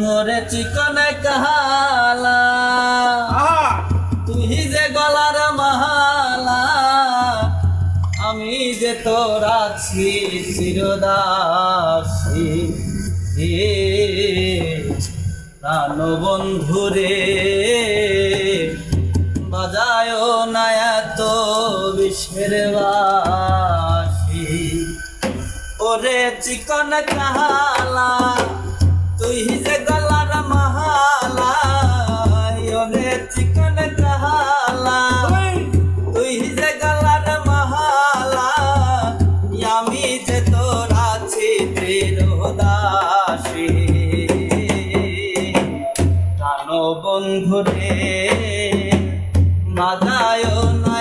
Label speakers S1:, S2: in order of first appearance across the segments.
S1: মোরে চিকন কাহালা। তুই যে গলার মাহালা আমি যে তোর আছি চিরদাসী। প্রাণ বন্ধুরে বাজায় না এত বিশ্বের বাসী। ওরে চিকন কাহালা তুই যে গলার মাহালা ওরে চিকন কাহালা
S2: ওই।
S1: তুই যে গলার মাহালা আমি যে তোর আছি বন্ধুরে মাদায় নয়া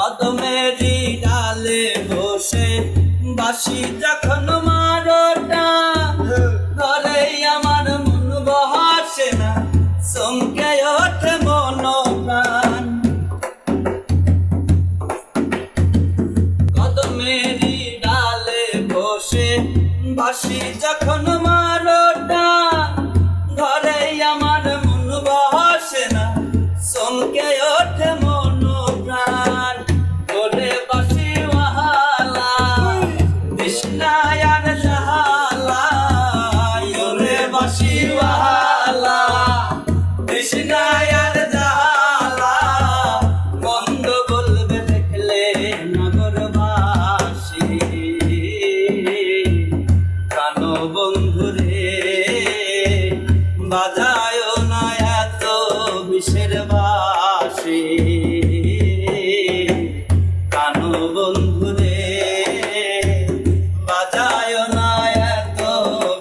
S1: কদমেরি ডালে বসে। বাসি যখন মারোটা, ঘরে আমার মন বহাসে না। চমকে ওঠে মন প্রাণ কদমেরি ডালে বসে, বাসি যখন মারোটা, ঘরে আমার মন বহাসে না। চমকে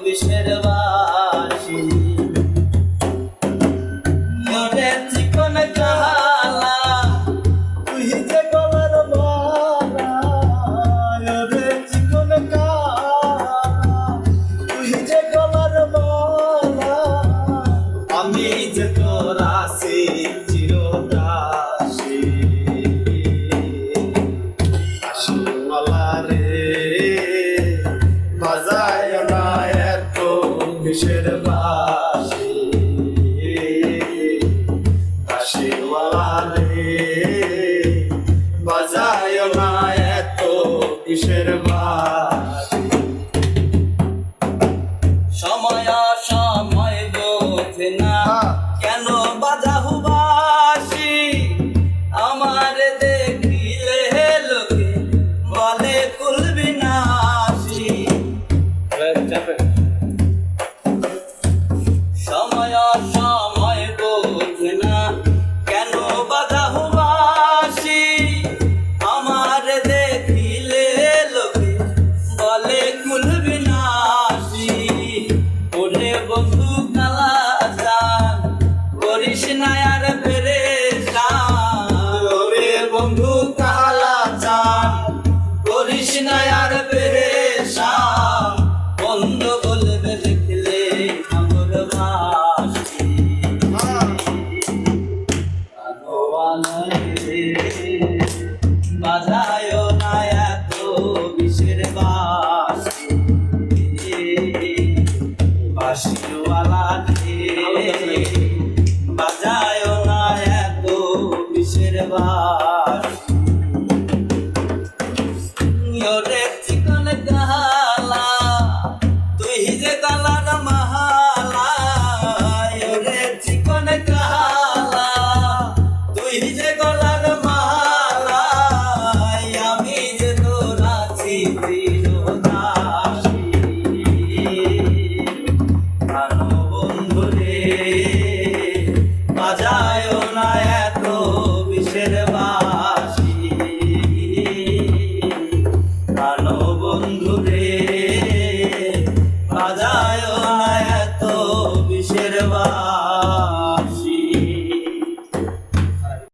S1: বিষের বাসী। মোরে চিকন কালা, তুই যে গলার মালা রে চিকন কালা, তুই যে গলার মালা আমি যে
S2: কিসের বাসি আশিওয়ালা রে বাজায় না এত কিসের বাসি?
S1: বন্ধু নিজে দালা